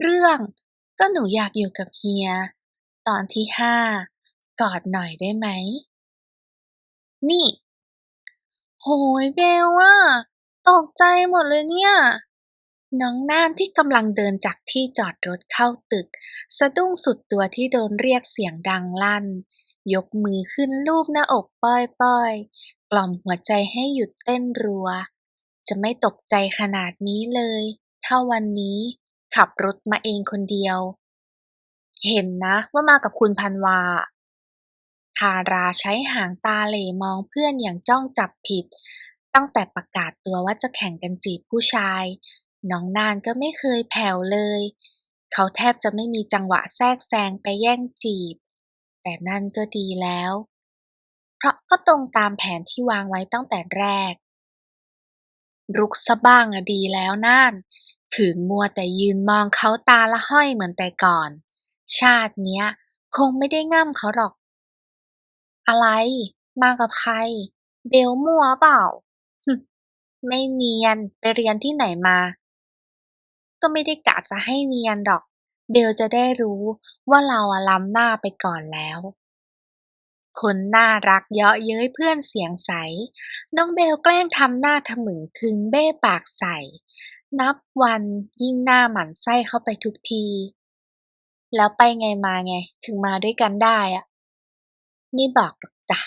เรื่องก็หนูอยากอยู่กับเฮีย ตอนที่ห้ากอดหน่อยได้ไหม นี่ โหยเบลอะตกใจหมดเลยเนี่ย น้องน่านที่กำลังเดินจากที่จอดรถเข้าตึก สะดุ้งสุดตัวที่โดนเรียกเสียงดังลั่น ยกมือขึ้นลูบหน้าอกป้อยๆ กล่อมหัวใจให้หยุดเต้นรัว จะไม่ตกใจขนาดนี้เลย ถ้าวันนี้ ขับรถมาเองคนเดียว เห็นนะว่ามากับคุณพันวาทาราใช้หางตาเหล่มองเพื่อนอย่างจ้องจับผิด ตั้งแต่ประกาศตัวว่าจะแข่งกันจีบผู้ชาย น้องนานก็ไม่เคยแผ่วเลย เขาแทบจะไม่มีจังหวะแทรกแซงไปแย่งจีบ แต่นั่นก็ดีแล้ว เพราะก็ตรงตามแผนที่วางไว้ตั้งแต่แรก รุกซะบ้างอะดีแล้วน่าน ขืนมัวแต่ยืนมองเขาตาละห้อยเหมือนแต่ก่อน ชาติเนี้ย คงไม่ได้ง่ำเขาหรอก อะไร มากับใคร เบลมัวเปล่า ไม่เนียนไปเรียนที่ไหนมา ก็ไม่ได้กะจะให้เนียนหรอก เบลจะได้รู้ว่าเราล้ำหน้าไปก่อนแล้วคนน่ารักเยาะเย้ยเพื่อนเสียงใส น้องเบลแกล้งทำหน้าทะมึงทึงเบ้ปากใส่ นับวันยิ่งหน้าหมันไส้เข้าไปทุกที แล้วไปไงมาไง ถึงมาด้วยกันได้อะไม่บอกหรอกจ้ะ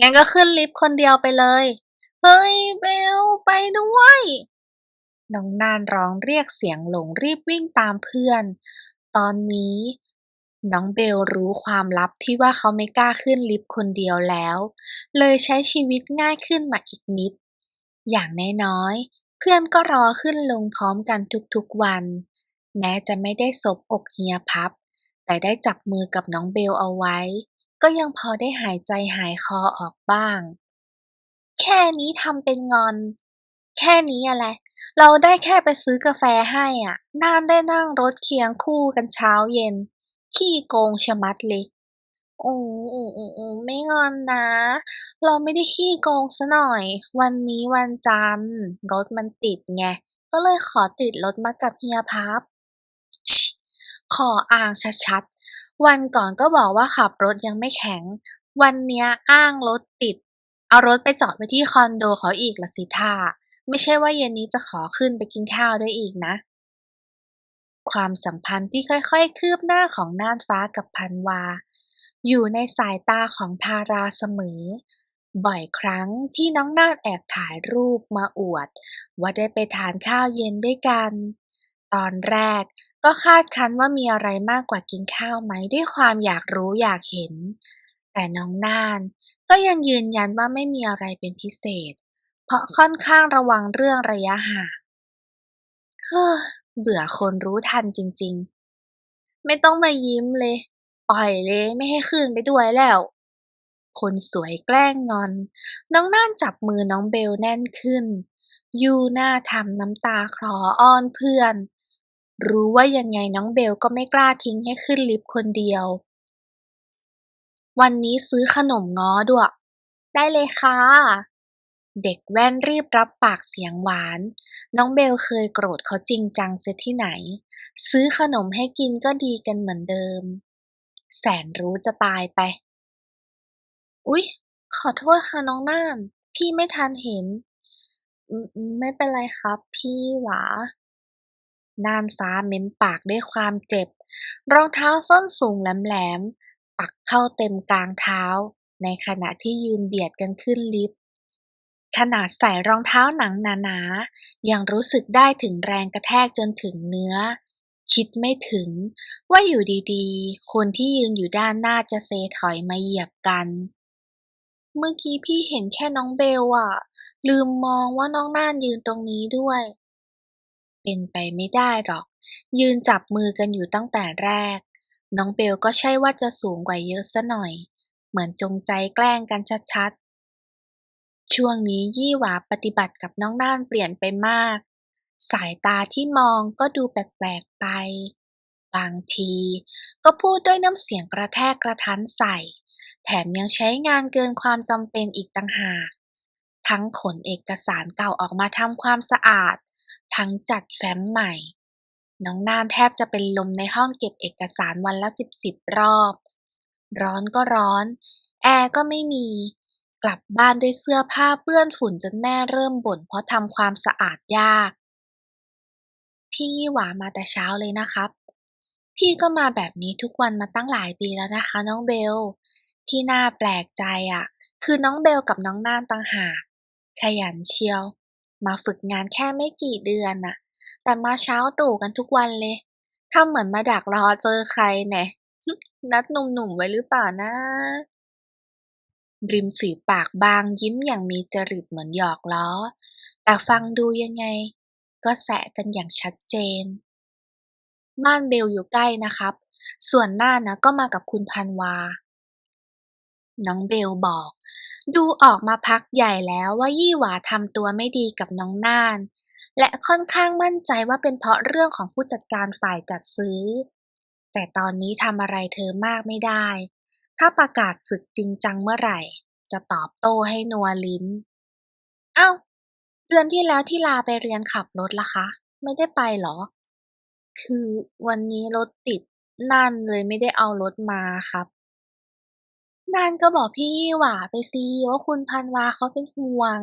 งั้นก็ขึ้นลิฟต์คนเดียวไปเลย เฮ้ยเบลไปด้วย น้องนานร้องเรียกเสียงหลงรีบวิ่งตามเพื่อน ตอนนี้ น้องเบลรู้ความลับที่ว่าเขาไม่กล้าขึ้นลิฟต์คนเดียวแล้ว เลยใช้ชีวิตง่ายขึ้นมาอีกนิด อย่างน้อย เพื่อนก็รอขึ้นลงพร้อมกันทุกๆวัน แม้จะไม่ได้สบอกเฮียพับ แต่ได้จับมือกับน้องเบลเอาไว้ ก็ยังพอได้หายใจหายคอออกบ้าง แค่นี้ทำเป็นงอน แค่นี้อะไร เราได้แค่ไปซื้อกาแฟให้อะน่านได้นั่งรถเคียงคู่กันเช้าเย็น ขี้โกงชะมัดเลย โอ้โอ้โอ้โอ้ไม่งอนนะ เราไม่ได้ขี้โกงซะหน่อย วันนี้วันจันทร์รถมันติดไง ก็เลยขอติดรถมากับเฮียพับ ขออ้างชัดๆ วันก่อนก็บอกว่าขับรถยังไม่แข็ง วันเนี้ยอ้างรถติด เอารถไปจอดไว้ที่คอนโดเขาอีกละสิท่า ไม่ใช่ว่าเย็นนี้จะขอขึ้นไปกินข้าวด้วยอีกนะ ความสัมพันธ์ที่ค่อยๆ คืบหน้าของน่านฟ้ากับพันวา อยู่ในสายตาของทาราเสมอ บ่อยครั้งที่น้องน่านแอบถ่ายรูปมาอวด ว่าได้ไปทานข้าวเย็นด้วยกัน ตอนแรกก็คาดคั้นว่ามีอะไรมากกว่ากินข้าวไหมด้วยความอยากรู้อยากเห็น แต่น้องน่านก็ยังยืนยันว่าไม่มีอะไรเป็นพิเศษ เพราะค่อนข้างระวังเรื่องระยะห่างเฮ้อเบื่อคนรู้ทันจริงๆ ไม่ต้องมายิ้มเลย ปล่อยเลยไม่ให้ขึ้นไปด้วยแล้ว คนสวยแกล้งงอน น้องน่านจับมือน้องเบลแน่นขึ้น ยูหน้าทำน้ำตาคลออ้อนเพื่อน รู้ว่ายังไงน้องเบลก็ไม่กล้าทิ้งให้ขึ้นลิฟต์คนเดียว วันนี้ซื้อขนมง้อด้วย ได้เลยค่ะเด็กแว่นรีบรับปากเสียงหวาน น้องเบลเคยโกรธเขาจริงจังเสียที่ไหน ซื้อขนมให้กินก็ดีกันเหมือนเดิม แสนรู้จะตายไป อุ๊ย ขอโทษค่ะน้องน่านพี่ไม่ทันเห็นมไม่เป็นไรครับ พี่หวา น่านฟ้าเม้มปากด้วยความเจ็บ รองเท้าส้นสูงแหลมๆ ปักเข้าเต็มกลางเท้า ในขณะที่ยืนเบียดกันขึ้นลิฟต์ ขนาดใส่รองเท้าหนังหนาๆ ยังรู้สึกได้ถึงแรงกระแทกจนถึงเนื้อ คิดไม่ถึงว่าอยู่ดีๆ คนที่ยืนอยู่ด้านหน้าจะเซถอยมาเหยียบกัน เมื่อกี้พี่เห็นแค่น้องเบลอะลืมมองว่าน้องน่านยืนตรงนี้ด้วย เป็นไปไม่ได้หรอก ยืนจับมือกันอยู่ตั้งแต่แรก น้องเบลก็ใช่ว่าจะสูงกว่าเยอะซะหน่อย เหมือนจงใจแกล้งกันชัดๆ ช่วงนี้ยี่หวาปฏิบัติกับน้องน่านเปลี่ยนไปมาก สายตาที่มองก็ดูแปลกๆไป บางทีก็พูดด้วยน้ำเสียงกระแทกกระทันใส่ แถมยังใช้งานเกินความจำเป็นอีกต่างหาก ทั้งขนเอกสารเก่าออกมาทำความสะอาด ทั้งจัดแฟ้มใหม่ น้องน่านแทบจะเป็นลมในห้องเก็บเอกสารวันละสิบสิบรอบ ร้อนก็ร้อน แอร์ก็ไม่มีกลับบ้านด้วยเสื้อผ้าเปื้อนฝุ่นจนแม่เริ่มบ่นเพราะทำความสะอาดยาก พี่ยี่หวามาแต่เช้าเลยนะครับ พี่ก็มาแบบนี้ทุกวันมาตั้งหลายปีแล้วนะคะ น้องเบล ที่น่าแปลกใจอะ คือน้องเบลกับน้องน่านต่างหากขยันเชียว มาฝึกงานแค่ไม่กี่เดือนน่ะ แต่มาเช้าตรู่กันทุกวันเลยทำเหมือนมาดักรอเจอใครแน่นัดหนุ่มๆไว้หรือเปล่านะ ริมฝีปากบางยิ้มอย่างมีจริตเหมือนหยอกล้อ แต่ฟังดูยังไง ก็แสะกันอย่างชัดเจน บ้านเบลอยู่ใกล้นะครับ ส่วนหน้านะก็มากับคุณพันวา น้องเบลบอก ดูออกมาพักใหญ่แล้วว่ายี่หวาทำตัวไม่ดีกับน้องน่าน และค่อนข้างมั่นใจว่าเป็นเพราะเรื่องของผู้จัดการฝ่ายจัดซื้อ แต่ตอนนี้ทำอะไรเธอมากไม่ได้ ถ้าประกาศศึกจริงจังเมื่อไหร่ จะตอบโต้ให้นัวลิ้น เอ้า เดือนที่แล้วที่ลาไปเรียนขับรถล่ะคะ ไม่ได้ไปเหรอ คือวันนี้รถติดนั่นเลยไม่ได้เอารถมาครับนานก็บอกพี่หว่าไปสิว่าคุณพันวาเขาเป็นห่วง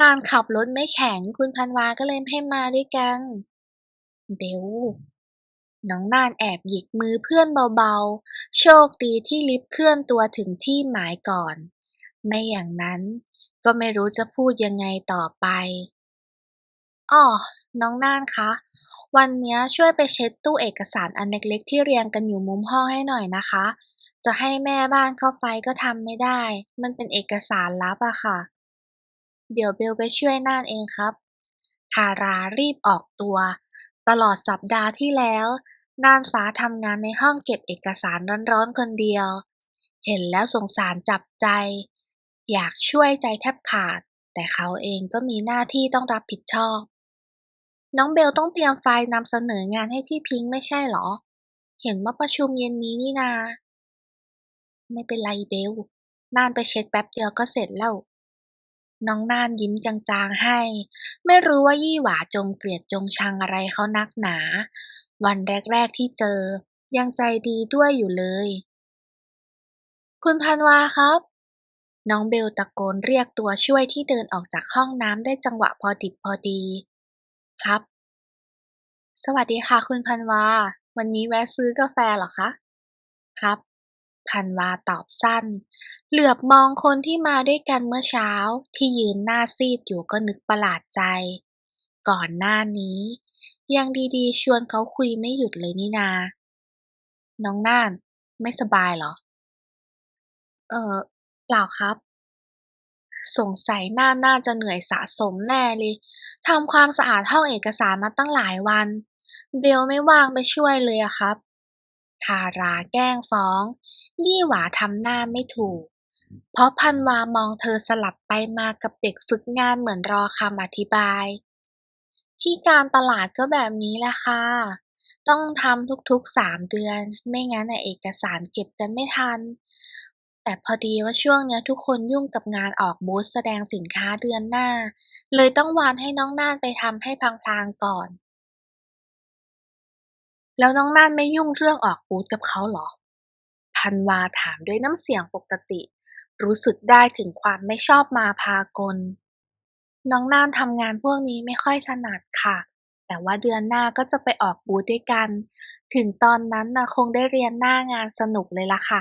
นานขับรถไม่แข็งคุณพันวาก็เลยให้มาด้วยกันเบลน้องนานแอบหยิกมือเพื่อนเบาๆ โชคดีที่ลิฟต์เคลื่อนตัวถึงที่หมายก่อน ไม่อย่างนั้น ก็ไม่รู้จะพูดยังไงต่อไป อ้อ น้องน่านคะ วันนี้ช่วยไปเช็ดตู้เอกสารอันเล็กๆ ที่เรียงกันอยู่มุมห้องให้หน่อยนะคะ จะให้แม่บ้านเข้าไปก็ทำไม่ได้ มันเป็นเอกสารลับอะค่ะ เดี๋ยวเบลไปช่วยน่านเองครับ ทารารีบออกตัว ตลอดสัปดาห์ที่แล้วน่านฟ้าทำงานในห้องเก็บเอกสารร้อนๆคนเดียว เห็นแล้วสงสารจับใจ อยากช่วยใจแทบขาด แต่เขาเองก็มีหน้าที่ต้องรับผิดชอบ น้องเบลต้องเตรียมไฟล์นำเสนองานให้พี่พิงค์ไม่ใช่เหรอ เห็นว่าประชุมเย็นนี้นี่นา ไม่เป็นไรเบลน่านไปเช็ดแป๊บเดียวก็เสร็จแล้วน้องน่านยิ้มจางๆให้ ไม่รู้ว่ายี่หวาจงเกลียดจงชังอะไรเขานักหนา วันแรกๆที่เจอ ยังใจดีด้วยอยู่เลย คุณพันวาครับ น้องเบลตะโกนเรียกตัวช่วยที่เดินออกจากห้องน้ำได้จังหวะพอดิบพอดี ครับ สวัสดีค่ะคุณพันวา วันนี้แวะซื้อกาแฟเหรอคะ ครับ พันวาตอบสั้น เหลือบมองคนที่มาด้วยกันเมื่อเช้า ที่ยืนหน้าซีดอยู่ก็นึกประหลาดใจ ก่อนหน้านี้ ยังดีๆ ชวนเขาคุยไม่หยุดเลยนี่นา น้องน่าน ไม่สบายเหรอ เออ เปล่าครับ สงสัยหน่านน่าจะเหนื่อยสะสมแน่เลยทำความสะอาดห้องเอกสารมาตั้งหลายวัน เบลไม่ว่างไปช่วยเลยอะครับ ทาราแกล้งฟ้อง ยี่หวาทำหน้าไม่ถูก เพราะพันวามองเธอสลับไปมากับเด็กฝึกงานเหมือนรอคำอธิบาย ที่การตลาดก็แบบนี้แหละค่ะต้องทำทุกๆสามเดือน ไม่งั้นเอกสารเก็บกันไม่ทัน แต่พอดีว่าช่วงเนี้ยทุกคนยุ่งกับงานออกบูธแสดงสินค้าเดือนหน้า เลยต้องวานให้น้องน่านไปทำให้พลางๆก่อน แล้วน้องน่านไม่ยุ่งเรื่องออกบูธกับเขาเหรอ พันวาถามด้วยน้ำเสียงปกติ รู้สึกได้ถึงความไม่ชอบมาพากล น้องน่านทำงานพวกนี้ไม่ค่อยถนัดค่ะ แต่ว่าเดือนหน้าก็จะไปออกบูธด้วยกัน ถึงตอนนั้นน่ะคงได้เรียนหน้างานสนุกเลยล่ะค่ะ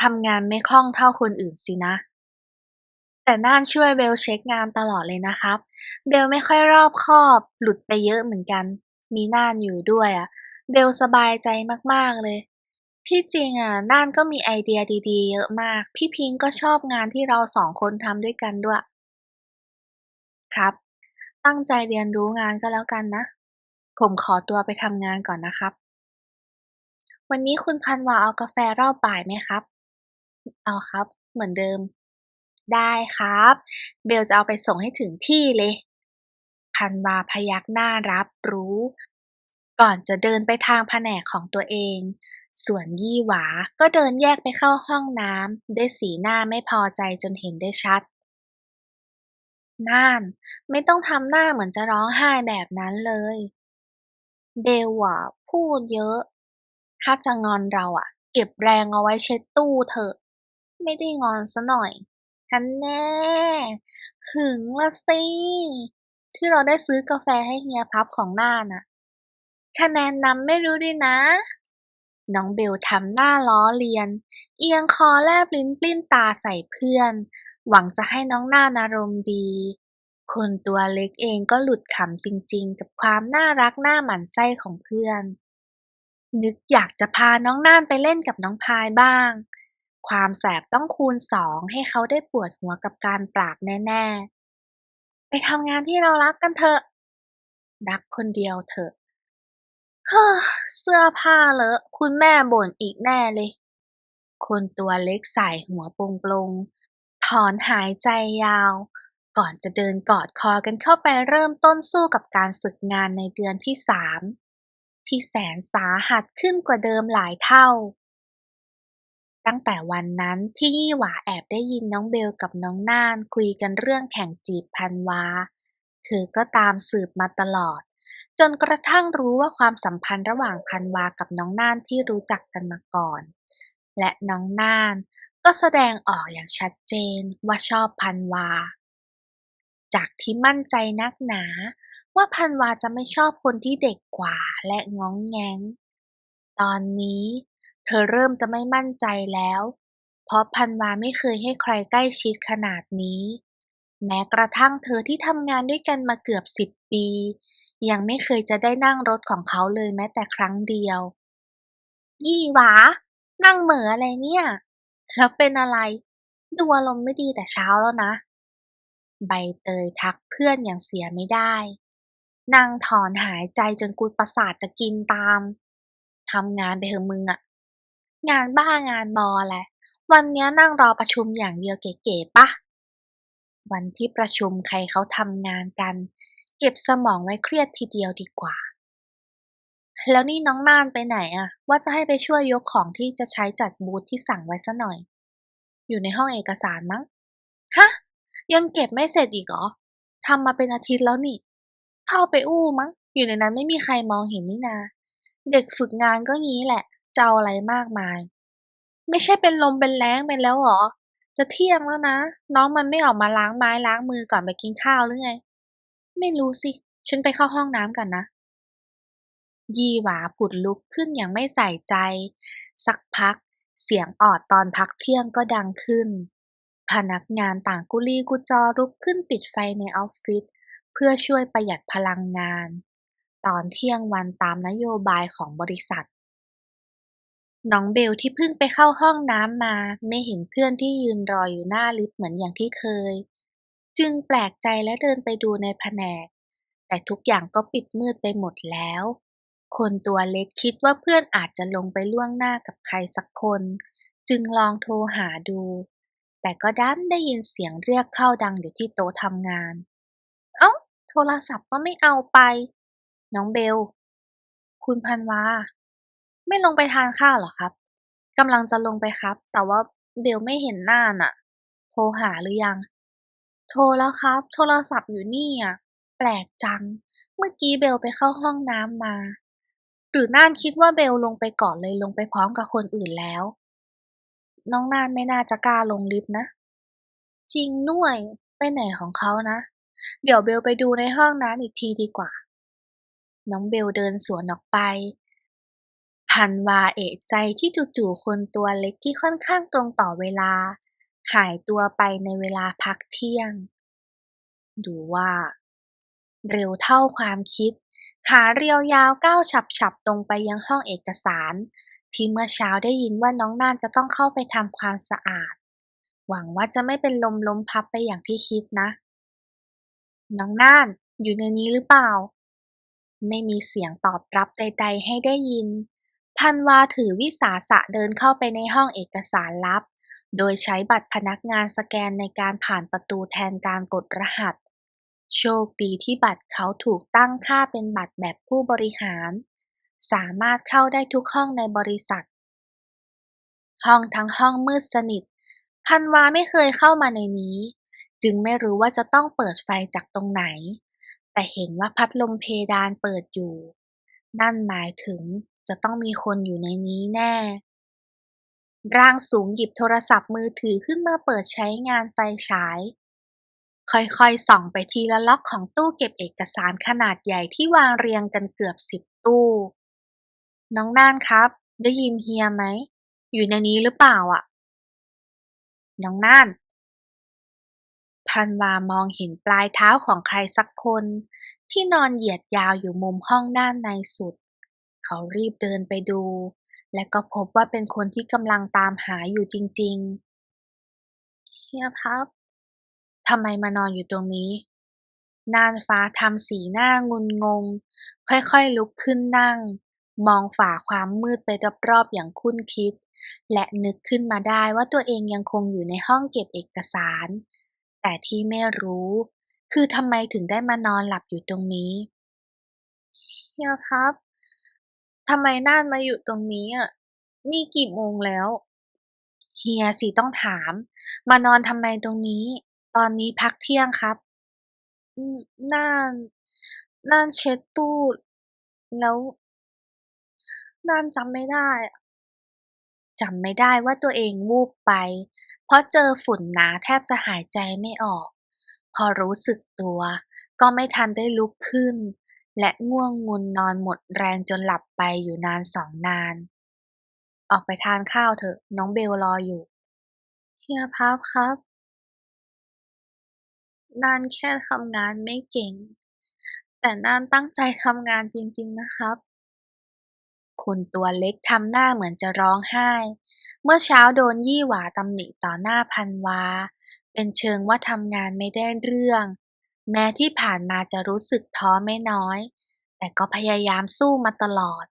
ทำงานไม่คล่องเท่าคนอื่นสินะ แต่น่านช่วยเบลเช็คงานตลอดเลยนะครับ เบลไม่ค่อยรอบคอบ หลุดไปเยอะเหมือนกัน มีน่านอยู่ด้วยอะ เบลสบายใจมากๆเลย ที่จริงอะน่านก็มีไอเดียดีๆ เยอะมาก พี่พิงก็ชอบงานที่เราสองคนทำด้วยกันด้วย ครับ ตั้งใจเรียนรู้งานก็แล้วกันนะ ผมขอตัวไปทำงานก่อนนะครับวันนี้คุณพันวาเอากาแฟรอบบ่ายไหมครับ เอาครับ เหมือนเดิม ได้ครับ เบลจะเอาไปส่งให้ถึงที่เลยพันวาพยักหน้ารับรู้ ก่อนจะเดินไปทางแผนกของตัวเอง ส่วนยี่หวาก็เดินแยกไปเข้าห้องน้ำด้วยสีหน้าไม่พอใจจนเห็นได้ชัดน่าน ไม่ต้องทำหน้าเหมือนจะร้องไห้แบบนั้นเลย เบลอะพูดเยอะ ถ้าจะงอนเราอะเก็บแรงเอาไว้เช็ดตู้เถอะ ไม่ได้งอนซะหน่อยฮันแน่หึงละสิ ที่เราได้ซื้อกาแฟให้เฮียพับของหน้าน่ะ คะแนนนำไม่รู้ด้วยนะ น้องเบลทำหน้าล้อเลียน เอียงคอแลบลิ้นปลิ้นตาใส่เพื่อน หวังจะให้น้องหน่านารมณ์ดี คนตัวเล็กเองก็หลุดขำจริงๆ กับความน่ารักหน้าหมันไส้ของเพื่อน นึกอยากจะพาน้องน่านไปเล่นกับน้องพายบ้าง ความแสบต้องคูณสองให้เขาได้ปวดหัวกับการปราบแน่ ๆ ไปทำงานที่เรารักกันเถอะ รักคนเดียวเถอะเฮ้อเสื้อผ้าเลอะคุณแม่บ่นอีกแน่เลย คนตัวเล็กใสายหัวปงปงๆถอนหายใจยาว ก่อนจะเดินกอดคอกันเข้าไปเริ่มต้นสู้กับการฝึกงานในเดือนที่สามที่แสนสาหัสขึ้นกว่าเดิมหลายเท่า ตั้งแต่วันนั้นที่ยี่หวาแอบได้ยินน้องเบลกับน้องน่านคุยกันเรื่องแข่งจีบพันวา เธอก็ตามสืบมาตลอด จนกระทั่งรู้ว่าความสัมพันธ์ระหว่างพันวากับน้องน่านที่รู้จักกันมาก่อน และน้องน่านก็แสดงออกอย่างชัดเจนว่าชอบพันวา จากที่มั่นใจนักหนา ว่าพันวาจะไม่ชอบคนที่เด็กกว่าและง้องแง้ง ตอนนี้ เธอเริ่มจะไม่มั่นใจแล้ว เพราะพันวาไม่เคยให้ใครใกล้ชิดขนาดนี้ แม้กระทั่งเธอที่ทำงานด้วยกันมาเกือบสิบปี ยังไม่เคยจะได้นั่งรถของเขาเลยแม้แต่ครั้งเดียว ยี่หวา นั่งเหม่ออะไรเนี่ย แล้วเป็นอะไรดูอารมณ์ไม่ดีแต่เช้าแล้วนะ ใบเตยทักเพื่อนอย่างเสียไม่ได้นั่งถอนหายใจจนกูประสาทจะกินตาม ทำงานไปเถอะมึงอะ งานบ้างานบอแหละ วันเนี้ยนั่งรอประชุมอย่างเดียวเก๋ๆปะ วันที่ประชุมใครเขาทำงานกัน เก็บสมองไว้เครียดทีเดียวดีกว่า แล้วนี่น้องน่านไปไหนอะว่าจะให้ไปช่วยยกของที่จะใช้จัดบูธที่สั่งไว้ซะหน่อย อยู่ในห้องเอกสารมั้ง ฮะ ยังเก็บไม่เสร็จอีกเหรอทำมาเป็นอาทิตย์แล้วนี่ เข้าไปอู้มั้ง อยู่ในนั้นไม่มีใครมองเห็นนี่นา เด็กฝึกงานก็งี้แหละ จะเอาอะไรมากมาย ไม่ใช่เป็นลมเป็นแล้งเป็นแล้วเหรอ จะเที่ยงแล้วนะ น้องมันไม่ออกมาล้างไม้ล้างมือก่อนไปกินข้าวหรือไง ไม่รู้สิ ฉันไปเข้าห้องน้ำก่อนนะ ยี่หวาผุดลุกขึ้นอย่างไม่ใส่ใจ สักพัก เสียงออดตอนพักเที่ยงก็ดังขึ้น พนักงานต่างกุลีกุจอลุกขึ้นปิดไฟในออฟฟิศเพื่อช่วยประหยัดพลังงาน ตอนเที่ยงวันตามนโยบายของบริษัท น้องเบลที่เพิ่งไปเข้าห้องน้ำมา ไม่เห็นเพื่อนที่ยืนรออยู่หน้าลิฟต์เหมือนอย่างที่เคย จึงแปลกใจและเดินไปดูในแผนก แต่ทุกอย่างก็ปิดมืดไปหมดแล้ว คนตัวเล็กคิดว่าเพื่อนอาจจะลงไปล่วงหน้ากับใครสักคน จึงลองโทรหาดู แต่ก็ดันได้ยินเสียงเรียกเข้าดังอยู่ที่โต๊ะทำงาน เอ้า โทรศัพท์ก็ไม่เอาไป น้องเบล คุณพันวา ไม่ลงไปทานข้าวหรอครับ กำลังจะลงไปครับ แต่ว่าเบลไม่เห็นหน้าน่ะ โทรหาหรือยัง โทรแล้วครับ โทรศัพท์อยู่นี่อะ แปลกจัง เมื่อกี้เบลไปเข้าห้องน้ำมา หรือน่านคิดว่าเบลลงไปก่อนเลยลงไปพร้อมกับคนอื่นแล้ว น้องน่านไม่น่าจะกล้าลงลิฟต์นะ จริงด้วย ไปไหนของเขานะ เดี๋ยวเบลไปดูในห้องน้ำอีกทีดีกว่า น้องเบลเดินสวนออกไป พันวาเอะใจที่จู่ๆคนตัวเล็กที่ค่อนข้างตรงต่อเวลา หายตัวไปในเวลาพักเที่ยง ดูว่า เร็วเท่าความคิด ขาเรียวยาวก้าวฉับๆ ตรงไปยังห้องเอกสาร ที่เมื่อเช้าได้ยินว่าน้องน่านจะต้องเข้าไปทำความสะอาด หวังว่าจะไม่เป็นลมล้มพับไปอย่างที่คิดนะ น้องน่านอยู่ในนี้หรือเปล่า ไม่มีเสียงตอบรับใด ๆ ให้ได้ยิน พันวาถือวิสาสะเดินเข้าไปในห้องเอกสารลับ โดยใช้บัตรพนักงานสแกนในการผ่านประตูแทนการกดรหัส โชคดีที่บัตรเขาถูกตั้งค่าเป็นบัตรแบบผู้บริหาร สามารถเข้าได้ทุกห้องในบริษัท ห้องทั้งห้องมืดสนิทพันวาไม่เคยเข้ามาในนี้ จึงไม่รู้ว่าจะต้องเปิดไฟจากตรงไหน แต่เห็นว่าพัดลมเพดานเปิดอยู่ นั่นหมายถึง จะต้องมีคนอยู่ในนี้แน่ ร่างสูงหยิบโทรศัพท์มือถือขึ้นมาเปิดใช้งานไฟฉาย ค่อยๆ ส่องไปทีละล็อกของตู้เก็บเอกสารขนาดใหญ่ที่วางเรียงกันเกือบสิบตู้ น้องน่านครับ ได้ยินเฮียไหม อยู่ในนี้หรือเปล่าอะ น้องน่านพันวามองเห็นปลายเท้าของใครสักคน ที่นอนเหยียดยาวอยู่มุมห้องด้านในสุด เขารีบเดินไปดู และก็พบว่าเป็นคนที่กำลังตามหาอยู่จริง ๆ เฮียพับทำไมมานอนอยู่ตรงนี้ น่านฟ้าทำสีหน้างุนงง ค่อยๆลุกขึ้นนั่ง มองฝ่าความมืดไปรอบๆอย่างคุ้นคิด และนึกขึ้นมาได้ว่าตัวเองยังคงอยู่ในห้องเก็บเอกสาร แต่ที่ไม่รู้ คือทำไมถึงได้มานอนหลับอยู่ตรงนี้เฮียครับ ทำไมน่านมาอยู่ตรงนี้อะ นี่กี่โมงแล้ว เฮียสิต้องถาม มานอนทำไมตรงนี้ ตอนนี้พักเที่ยงครับ น่าน น่านเช็ดตู้ แล้ว น่านจำไม่ได้อะจำไม่ได้ว่าตัวเองวูบไป เพราะเจอฝุ่นหนาแทบจะหายใจไม่ออก พอรู้สึกตัว ก็ไม่ทันได้ลุกขึ้น และง่วงงุนนอนหมดแรงจนหลับไปอยู่นานสองนาน ออกไปทานข้าวเถอะ น้องเบลรออยู่ เฮียพับครับ นานแค่ทำงานไม่เก่ง แต่นานตั้งใจทำงานจริง ๆนะครับคนตัวเล็กทำหน้าเหมือนจะร้องไห้ เมื่อเช้าโดนยี่หวาตำหนิต่อหน้าพันวา เป็นเชิงว่าทำงานไม่ได้เรื่อง แม้ที่ผ่านมาจะรู้สึกท้อไม่น้อย แต่ก็พยายามสู้มาตลอด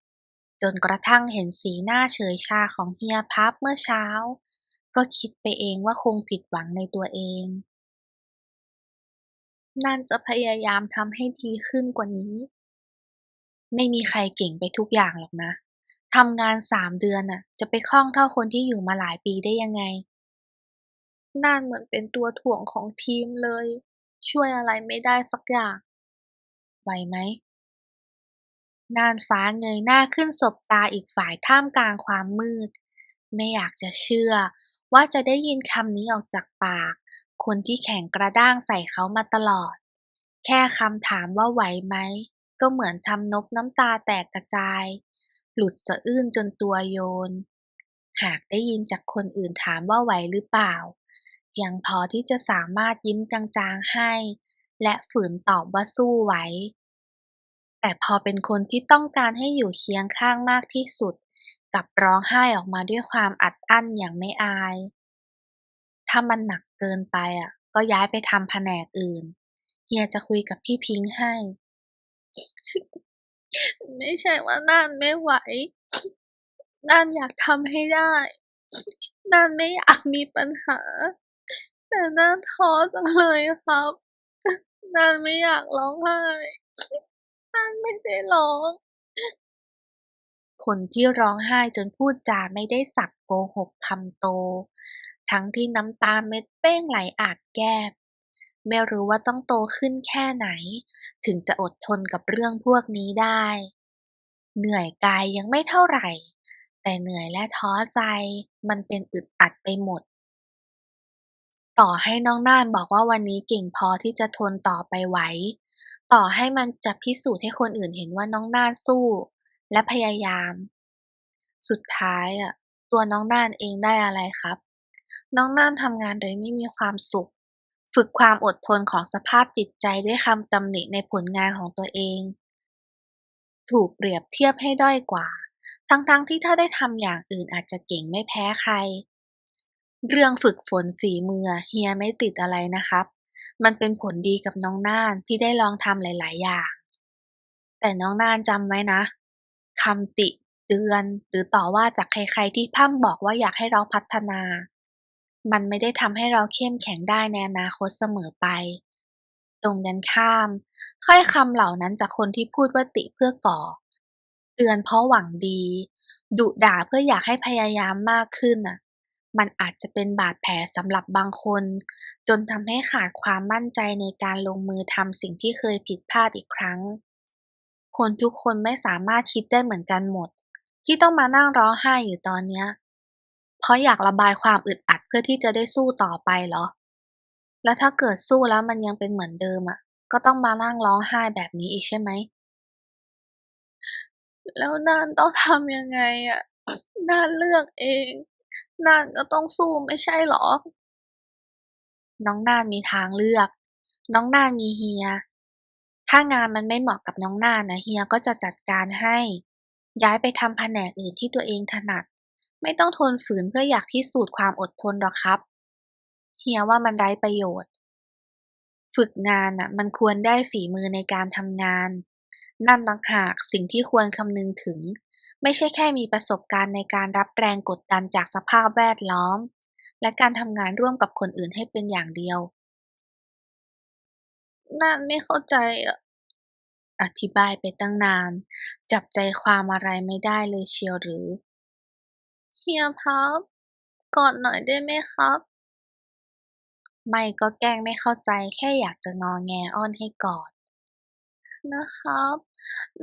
จนกระทั่งเห็นสีหน้าเฉยชาของเฮียพับเมื่อเช้า ก็คิดไปเองว่าคงผิดหวังในตัวเองน่นจะพยายามทำให้ดีขึ้นกว่านี้ ไม่มีใครเก่งไปทุกอย่างหรอกนะทำงานสามเดือนน่ะ จะไปคล่องเท่าคนที่อยู่มาหลายปีได้ยังไงน่นเหมือนเป็นตัวถ่วงของทีมเลย ช่วยอะไรไม่ได้สักอย่าง ไหวไหมน่านฟ้าเงยหน้าขึ้นสบตาอีกฝ่ายท่ามกลางความมืด ไม่อยากจะเชื่อว่าจะได้ยินคำนี้ออกจากปาก คนที่แข็งกระด้างใส่เขามาตลอด แค่คำถามว่าไหวไหม ก็เหมือนทำนกน้ำตาแตกกระจาย หลุดสะอื้นจนตัวโยน หากได้ยินจากคนอื่นถามว่าไหวหรือเปล่า ยังพอที่จะสามารถยิ้มจางๆให้ และฝืนตอบว่าสู้ไหวแต่พอเป็นคนที่ต้องการให้อยู่เคียงข้างมากที่สุด กับร้องไห้ออกมาด้วยความอัดอั้นอย่างไม่อาย ถ้ามันหนักเกินไปอะ ก็ย้ายไปทำแผนกอื่น เฮียจะคุยกับพี่พิงค์ให้ ไม่ใช่ว่านั่นไม่ไหวนั่นอยากทำให้ได้นั่นไม่อยากมีปัญหา แต่น่าท้อจังเลยครับน่นไม่อยากร้องไห้น่นไม่ได้ร้อง คนที่ร้องไห้จนพูดจาไม่ได้สับโกหกคำโต ทั้งที่น้ำตาเม็ดเป้งไหลอาบแก้มไม่รู้ว่าต้องโตขึ้นแค่ไหน ถึงจะอดทนกับเรื่องพวกนี้ได้ เหนื่อยกายยังไม่เท่าไหร่ แต่เหนื่อยและท้อใจมันเป็นอึดอัดไปหมด ต่อให้น้องน่านบอกว่าวันนี้เก่งพอที่จะทนต่อไปไหว ต่อให้มันจะพิสูจน์ให้คนอื่นเห็นว่าน้องน่านสู้ และพยายาม สุดท้ายอะตัวน้องน่านเองได้อะไรครับ น้องน่านทำงานโดยไม่มีความสุข ฝึกความอดทนของสภาพจิตใจด้วยคำตำหนิในผลงานของตัวเอง ถูกเปรียบเทียบให้ด้อยกว่า ทั้งๆที่ถ้าได้ทำอย่างอื่นอาจจะเก่งไม่แพ้ใคร เรื่องฝึกฝนฝีมือเฮียไม่ติดอะไรนะครับ มันเป็นผลดีกับน้องน่านที่ได้ลองทำหลาย ๆ อย่าง แต่น้องน่านจำไว้นะคำติเตือนหรือต่อว่าจากใคร ๆ ที่พ่ำบอกว่าอยากให้เราพัฒนา มันไม่ได้ทำให้เราเข้มแข็งได้ในอนาคตเสมอไป ตรงกันข้ามถ้อยคำเหล่านั้นจากคนที่พูดว่าติเพื่อก่อ เตือนเพราะหวังดี ดุด่าเพื่ออยากให้พยายามมากขึ้นน่ะ มันอาจจะเป็นบาดแผลสำหรับบางคน จนทำให้ขาดความมั่นใจในการลงมือทำสิ่งที่เคยผิดพลาดอีกครั้ง คนทุกคนไม่สามารถคิดได้เหมือนกันหมด ที่ต้องมานั่งร้องไห้อยู่ตอนเนี้ย เพราะอยากระบายความอึดอัดเพื่อที่จะได้สู้ต่อไปเหรอ แล้วถ้าเกิดสู้แล้วมันยังเป็นเหมือนเดิมอะ ก็ต้องมานั่งร้องไห้แบบนี้อีกใช่ไหม แล้วน่านต้องทำยังไงอะน่านเลือกเอง น่านก็ต้องสู้ไม่ใช่หรอ น้องน่านมีทางเลือก น้องน่านมีเฮีย ถ้างานมันไม่เหมาะกับน้องน่านนะเฮียก็จะจัดการให้ ย้ายไปทำแผนกอื่นที่ตัวเองถนัด ไม่ต้องทนฝืนเพื่ออยากพิสูจน์ความอดทนหรอกครับ เฮียว่ามันไร้ประโยชน์ ฝึกงานน่ะ มันควรได้ฝีมือในการทำงาน นั่นต่างหากสิ่งที่ควรคำนึงถึง ไม่ใช่แค่มีประสบการณ์ในการรับแรงกดดันจากสภาพแวดล้อม และการทำงานร่วมกับคนอื่นให้เป็นอย่างเดียวน่านไม่เข้าใจอธิบายไปตั้งนาน จับใจความอะไรไม่ได้เลยเชียวหรือ เฮียครับกอดหน่อยได้ไหมครับ ไม่ก็แกล้งไม่เข้าใจแค่อยากจะงอแงอ้อนให้กอดนะครับ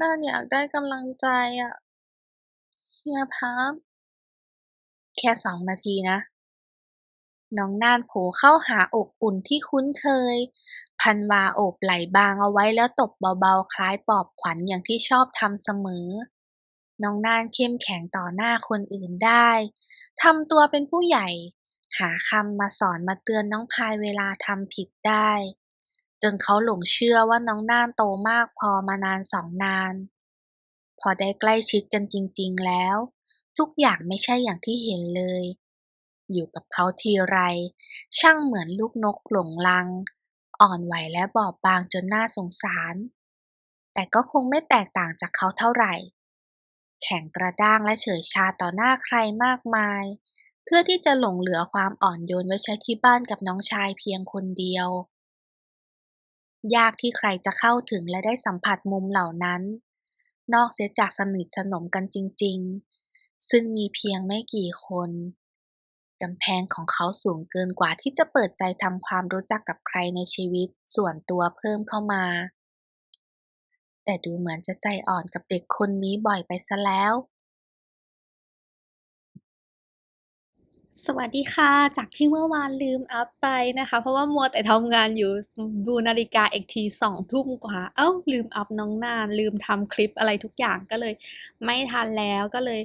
น่านอยากได้กำลังใจอะ เฮียครับ แค่สองนาทีนะ น้องน่านโผล่เข้าหาอกอุ่นที่คุ้นเคย พันวาโอบไหลบางเอาไว้แล้วตบเบาๆ คล้ายปอบขวัญอย่างที่ชอบทำเสมอ น้องน่านเข้มแข็งต่อหน้าคนอื่นได้ทำตัวเป็นผู้ใหญ่ หาคำมาสอนมาเตือนน้องพายเวลาทำผิดได้ จนเขาหลงเชื่อว่าน้องน่านโตมากพอมานานสองนาน อได้ใกล้ชิดกันจริง ๆ แล้ว ทุกอย่างไม่ใช่อย่างที่เห็นเลย อยู่กับเขาทีไร ช่างเหมือนลูกนกหลงรัง อ่อนไหวและบอบบางจนน่าสงสาร แต่ก็คงไม่แตกต่างจากเขาเท่าไหร่ แข็งกระด้างและเฉยชาต่อหน้าใครมากมาย เพื่อที่จะหลงเหลือความอ่อนโยนไว้ใช้ที่บ้านกับน้องชายเพียงคนเดียวยากที่ใครจะเข้าถึงและได้สัมผัสมุมเหล่านั้น นอกเสียจากสนิทสนมกันจริง ๆ ซึ่งมีเพียงไม่กี่คนกำแพงของเขาสูงเกินกว่าที่จะเปิดใจทำความรู้จักกับใครในชีวิตส่วนตัวเพิ่มเข้ามา แต่ดูเหมือนจะใจอ่อนกับเด็กคนนี้บ่อยไปซะแล้ว สวัสดีค่ะ จากที่เมื่อวานลืมอัปไปนะคะ เพราะว่ามัวแต่ทำงานอยู่ดูนาฬิกาอีกทีสองทุ่มกว่า เอ้า ลืมอัพน้องนาน ลืมทำคลิปอะไรทุกอย่างก็เลยไม่ทันแล้วก็เลย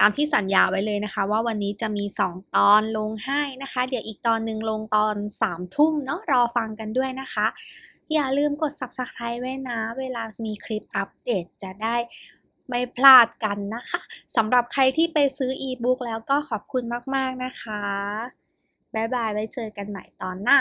ตามที่สัญญาไว้เลยนะคะ ว่าวันนี้จะมี 2 ตอนลงให้นะคะ เดี๋ยวอีกตอนหนึ่งลงตอน3ทุ่มเนาะรอฟังกันด้วยนะคะ อย่าลืมกด subscribe ไว้นะ เวลามีคลิปอัปเดตจะได้ ไม่พลาดกันนะคะสำหรับใครที่ไปซื้ออีบุ๊กแล้วก็ขอบคุณมาก ๆ นะคะ บ๊ายบาย ไว้เจอกันใหม่ตอนหน้า